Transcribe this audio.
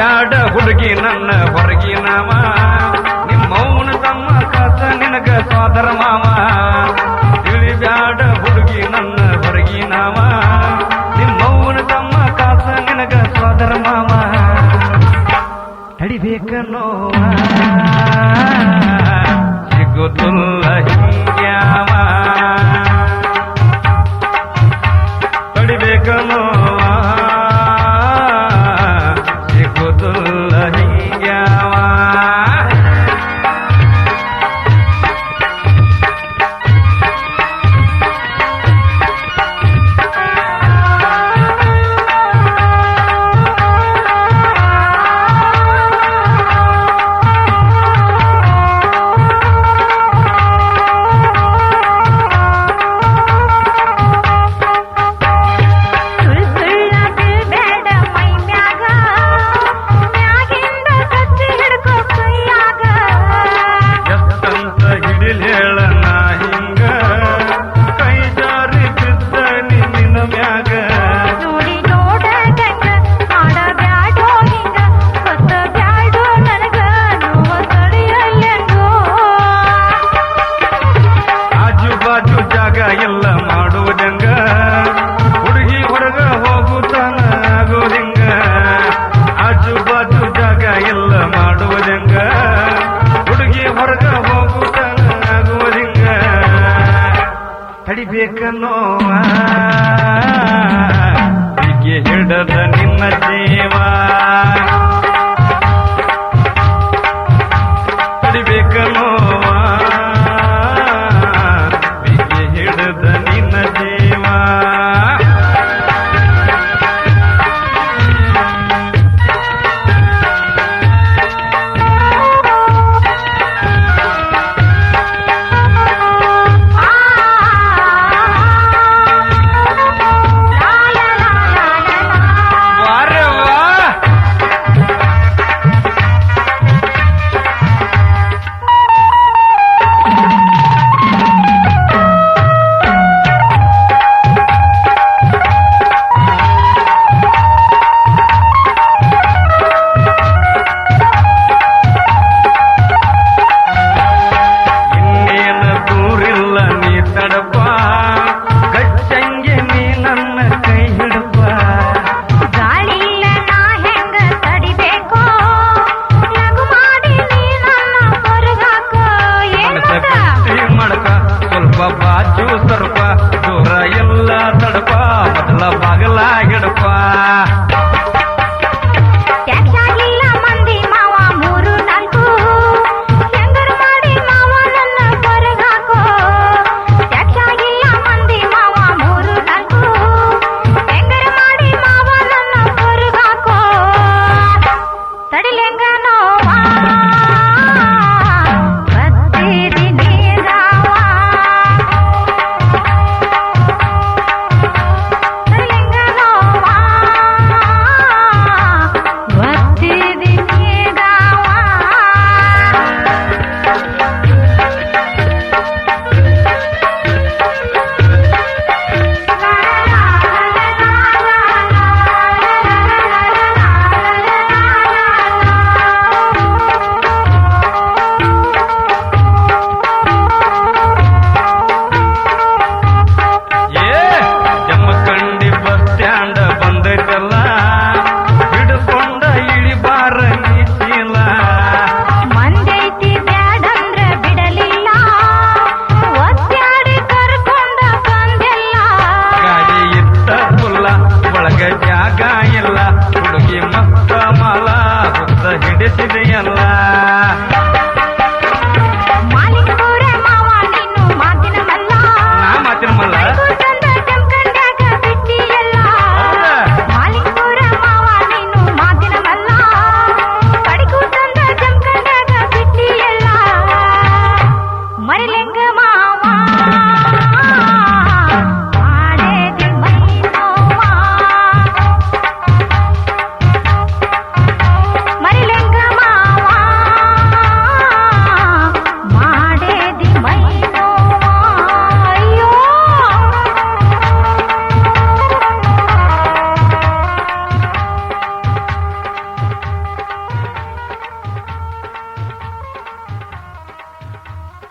ಬ್ಯಾಡ ಹುಡುಗಿ ನನ್ನ ಹೊರಗಿ ನಿಮ್ಮ ಮೌನ ತಮ್ಮ ಕಾಸ, ನಿನಗ ಸಾದರ ಮಾಮ ತಿಳಿ ಬ್ಯಾಡ ಹುಡುಗಿ ನನ್ನ ಹೊರಗಿ ನಿಮ್ಮ ಮೌನ ತಮ್ಮ ಕಾಸ, ನಿನಗ ಸಾದರ ಮಾಮ ತಡಿಬೇಕ